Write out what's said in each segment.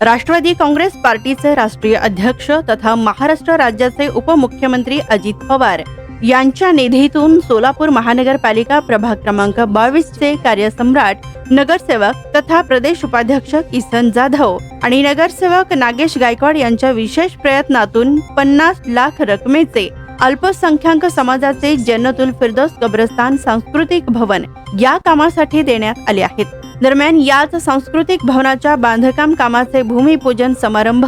राष्ट्रवादी काँग्रेस पार्टीचे राष्ट्रीय अध्यक्ष तथा महाराष्ट्र राज्याचे उपमुख्यमंत्री अजित पवार यांच्या निधीतून सोलापूर महानगरपालिका प्रभाग क्रमांक बावीस चे कार्यसम्राट नगरसेवक तथा प्रदेश उपाध्यक्ष किसन जाधव आणि नगरसेवक नागेश गायकवाड यांच्या विशेष प्रयत्नातून पन्नास लाख रकमेचे अल्पसंख्याक समाजाचे जन्नतुल फिरदोस कब्रस्तान सांस्कृतिक भवन या कामासाठी देण्यात आले आहेत. दरम्यान याच सांस्कृतिक भवनाच्या बांधकाम कामाचे भूमिपूजन समारंभ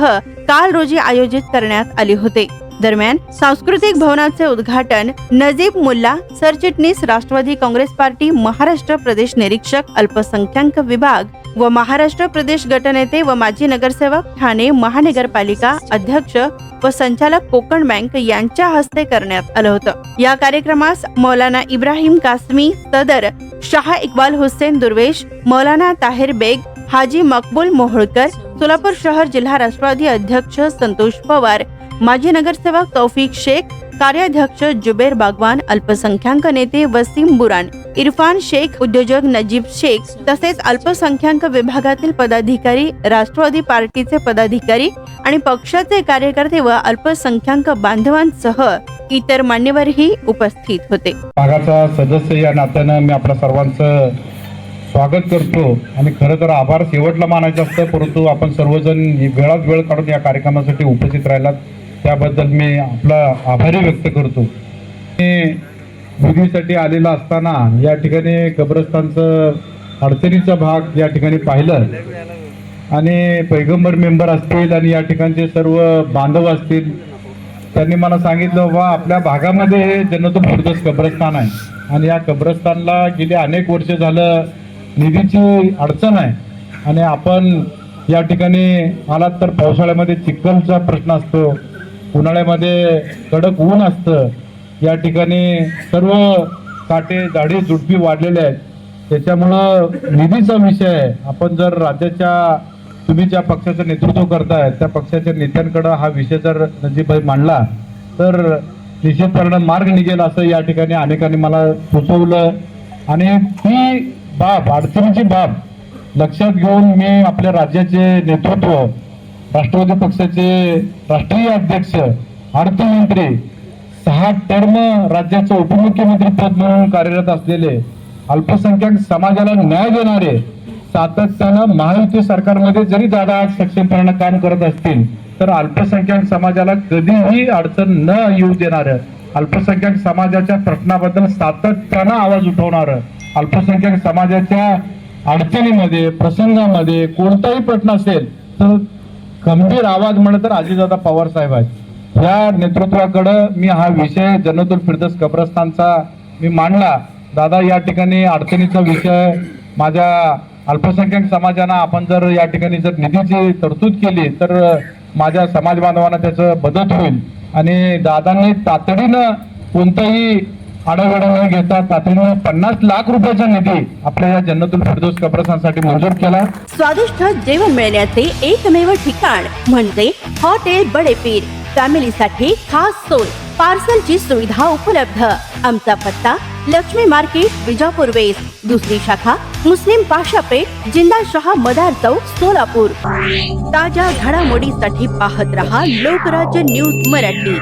काल रोजी आयोजित करण्यात आले होते. दरम्यान सांस्कृतिक भवनाचे उद्घाटन नजीब मुल्ला सरचिटणीस राष्ट्रवादी काँग्रेस पार्टी महाराष्ट्र प्रदेश निरीक्षक अल्पसंख्याक विभाग व महाराष्ट्र प्रदेश गटनेते व माजी नगरसेवक ठाणे महानगरपालिका अध्यक्ष व संचालक कोकण बँक यांच्या हस्ते करण्यात आलं होतं. या कार्यक्रमास मौलाना इब्राहिम कासमी सदर शाह इक्बाल हुसेन दुर्वेश मौलाना ताहिर बेग हाजी मकबूल मोहोळकर सोलापूर शहर जिल्हा राष्ट्रवादी अध्यक्ष संतोष पवार माजी नगरसेवक तौफिक शेख कार्याध्यक्ष जुबेर बागवान अल्पसंख्याक नेते वसीम बुरान इरफान शेख उद्योजक नजीब शेख तसेच अल्पसंख्याक विभागातील पदाधिकारी राष्ट्रवादी पार्टीचे पदाधिकारी आणि पक्षाचे कार्यकर्ते व अल्पसंख्याक बांधवांसह इतर मान्यवरही उपस्थित होते. भागाचा सदस्य या नात्यानं मी आपल्या सर्वांचं स्वागत करतो आणि खरं तर आभार शेवटला मानायचं असतं परंतु आपण सर्वजण वेळात वेळ काढून या कार्यक्रमासाठी उपस्थित राहिलात. त्याबद्दल मी आपला आभारी व्यक्त करतो. मी विधीसाठी आलेला असताना या ठिकाणी कब्रस्तानचं अडचणीचा भाग या ठिकाणी पाहिलं. आणि पैगंबर मेंबर असतील आणि या ठिकाणचे सर्व बांधव असतील त्यांनी मला सांगितलं वा आपल्या भागामध्ये हे जन्नतुल फिरदौस कब्रस्तान आहे. आणि या कब्रस्तानला गेली अनेक वर्ष झालं निधीची अडचण आहे आणि आपण या ठिकाणी आलात तर पावसाळ्यामध्ये चिखलचा प्रश्न असतो उन्हाळ्यामध्ये कडक ऊन असतं. या ठिकाणी सर्व काटे झाडे झुडपी वाढलेले आहेत. त्याच्यामुळं निधीचा विषय आहे. आपण जर राज्याच्या तुम्ही ज्या पक्षाचं नेतृत्व करताय त्या पक्षाच्या नेत्यांकडं हा विषय जर नजीबाई मांडला तर निश्चितपणे मार्ग निघेल असं या ठिकाणी अनेकांनी मला सुचवलं. आणि ती बाब अडचणीची बाब. लक्षात घेऊन मी आपल्या राज्याचे नेतृत्व राष्ट्रवादी पक्षाचे राष्ट्रीय अध्यक्ष अर्थमंत्री सहा टर्म राज्याचं उपमुख्यमंत्री पद म्हणून कार्यरत असलेले अल्पसंख्याक समाजाला न्याय देणारे सातत्यानं महायुती सरकारमध्ये जरी दादा आज सक्षमपणानं काम करत असतील तर अल्पसंख्याक समाजाला कधीही अडचण न येऊ देणार अल्पसंख्याक समाजाच्या प्रश्नाबद्दल सातत्यानं आवाज उठवणार अल्पसंख्याक समाजाच्या अडचणीमध्ये प्रसंगामध्ये कोणताही प्रश्न असेल तर गंभीर आवाज म्हणलं तर अजितदादा पवार साहेब आहेत. या नेतृत्वाकडं मी हा विषय जनतुल फिरदस कब्रस्तानचा मी मांडला. दादा या ठिकाणी अडचणीचा विषय माझ्या अल्पसंख्याक समाजानं आपण जर या ठिकाणी जर निधीची तरतूद केली तर माझ्या समाज बांधवांना त्याचं मदत होईल. आणि दादांनी तातडीनं कोणताही आढावेढा न घेता तातडीनं पन्नास लाख रुपयाचा निधी आपल्या या जन्नतुल फिरदोस कब्रसांसाठी मंजूर केला स्वादिष्ट जेवण मिळण्याचे एकमेव ठिकाण म्हणजे हॉटेल बडेपीर. फॅमिलीसाठी खास सोय पार्सलची सुविधा उपलब्ध. आमचा पत्ता लक्ष्मी मार्केट विजापूर वेस्ट. दुसरी शाखा मुस्लिम पाशापेठ जिंदा शहा मदार चौक सोलापूर. ताज्या घडामोडीसाठी पाहत रहा लोकराज्य न्यूज मराठी.